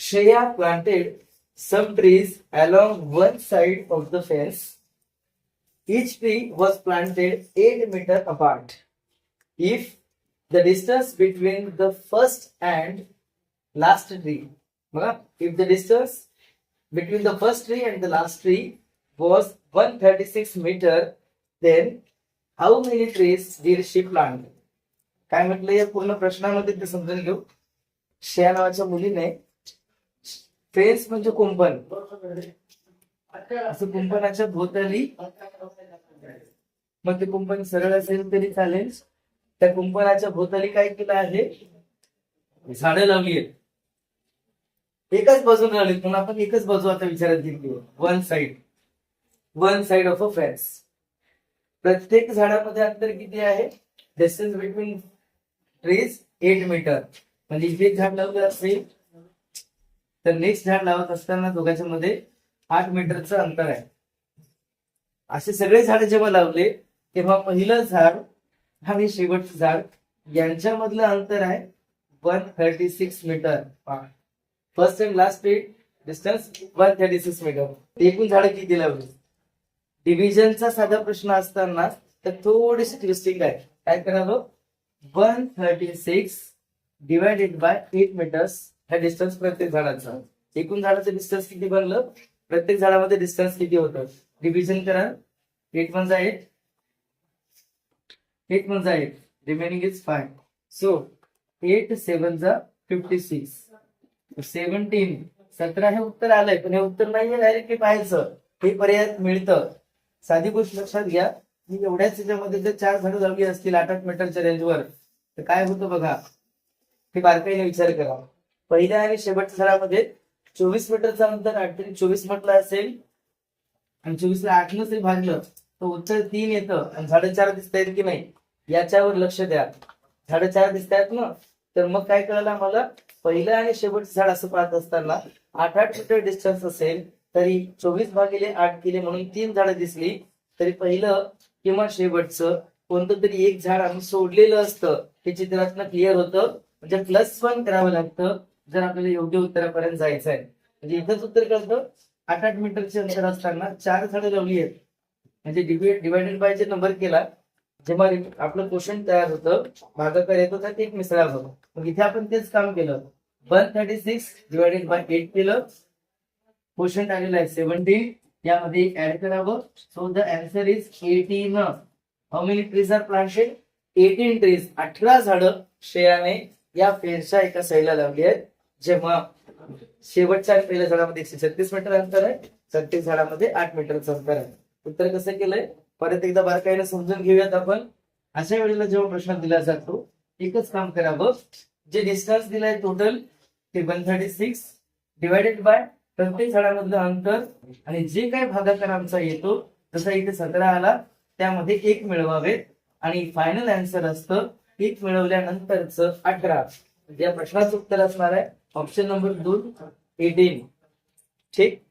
Shreya planted some trees along one side of the fence. Each tree was planted 8 meter apart. If the distance between the first and last tree, बघा, if the distance between the first tree and the last tree was 136 meter, then how many trees did she plant? काय म्हटलं या पूर्ण प्रश्नामध्ये ते समजून घेऊ श्रेया नावाच्या मुलीने फेन्स म्हणजे कुंपण. असं कुंपणाच्या भोवताली. मग ते कुंपण सरळ असेल तरी चालेल. त्या कुंपणाच्या भोवताली काय केलं आहे? झाडं लावली आहेत. एकाच बाजूने लावली म्हणून आपण एकच बाजू आता विचारात घेतली one side one side of a fence प्रत्येक झाडामध्ये अंतर किती आहे? Distance between trees eight metre म्हणजे इथे झाड लावलं असेल तर नेक्स्ट झाड लावत असताना दोघांच्या मध्ये आठ मीटरचं अंतर आहे. असे सगळे झाड जेव्हा लावले तेव्हा पहिलं झाड आणि शेवटचं झाड यांच्यामधलं अंतर आहे one thirty six metre first and last distance one thirty six metre एकूण झाड किती लावली? डिव्हिजनचा साधा प्रश्न असताना तर थोडीशी ट्विस्टिंग आहे. काय करावं? One thirty six divided by eight metres हा डिस्टन्स प्रत्येक झाडाचा. एकूण झाडाचं डिस्टन्स किती बनलं प्रत्येक झाडामध्ये डिस्टन्स किती होतं? डिव्हिजन करा. Eight one eight eight one eight remaining is five so eight seven जा फिफ्टी सिक्स सेवन्टीन सतरा हे उत्तर आलंय पण हे उत्तर नाहीये डायरेक्टली पाहायचं हे पर्याय मिळतं. साधी गोष्ट लक्षात घ्या. की एवढ्याच याच्यामध्ये जर चार झाडं लावली असतील आठ आठ मीटरच्या रेंजवर तर काय होतं बघा? हे बारकाईने विचार करा. पहिल्या आणि शेवटच्या झाडामध्ये चोवीस मीटरचा अंतर आठ चोवीस म्हटलं असेल आणि चोवीसला आठ जरी भागलं तर उत्तर तीन येतं. आणि झाड चार दिसत आहेत की नाही याच्यावर लक्ष द्या. झाड चार दिसत आहेत ना तर मग काय कळलं आम्हाला? पहिलं आणि शेवटचं झाड असं पाहत असताना आठ आठ मीटर डिस्टन्स असेल तरी चोवीस भागिले आठ केले म्हणून तीन झाडं दिसली तरी पहिलं किंवा शेवटचं कोणतं तरी एक झाड आम्ही सोडलेलं असतं हे चित्रातनं क्लिअर होतं. म्हणजे प्लस वन करावं लागतं. जर आपल्याला योग्य उत्तरापर्यंत जायचं आहे म्हणजे इथंच उत्तर कळतं आठ आठ मीटरचे अंतर असताना चार झाडं लावली आहेत. म्हणजे डिवायडेड बाय जे नंबर केला जेव्हा आपलं क्वेश्चन तयार होतं भागाकार येत होता ते एक मिसळावं मग इथे आपण तेच काम केलं. One thirty six divided by eight केलं. क्वेश्चन आलेलं आहे सेव्हन्टीन यामध्ये ऍड करावं. So the answer is eighteen how many trees are planted eighteen trees अठरा झाडं श्रेयाने या फेरच्या एका साईडला लावली आहेत. जेव्हा शेवटच्या आणि पहिल्या झाडामध्ये एकशे छत्तीस मीटर अंतर आहे प्रत्येक झाडामध्ये आठ मीटरचं अंतर आहे. उत्तर कसं केलंय? परत एकदा बारकाईने समजून घेऊयात आपण. अशा वेळेला जेव्हा प्रश्न दिला जातो एकच काम करावं. जे डिस्टन्स दिलाय टोटल ते one thirty six divided by प्रत्येक झाडामधलं अंतर आणि जे काही भागाकार आमचा येतो जसा इथे सतरा आला त्यामध्ये एक मिळवावेत आणि फायनल आन्सर असतं एक मिळवल्यानंतरच अठरा. म्हणजे या प्रश्नाचं उत्तर असणार आहे. ऑप्शन नंबर दोन एटीन ठीक?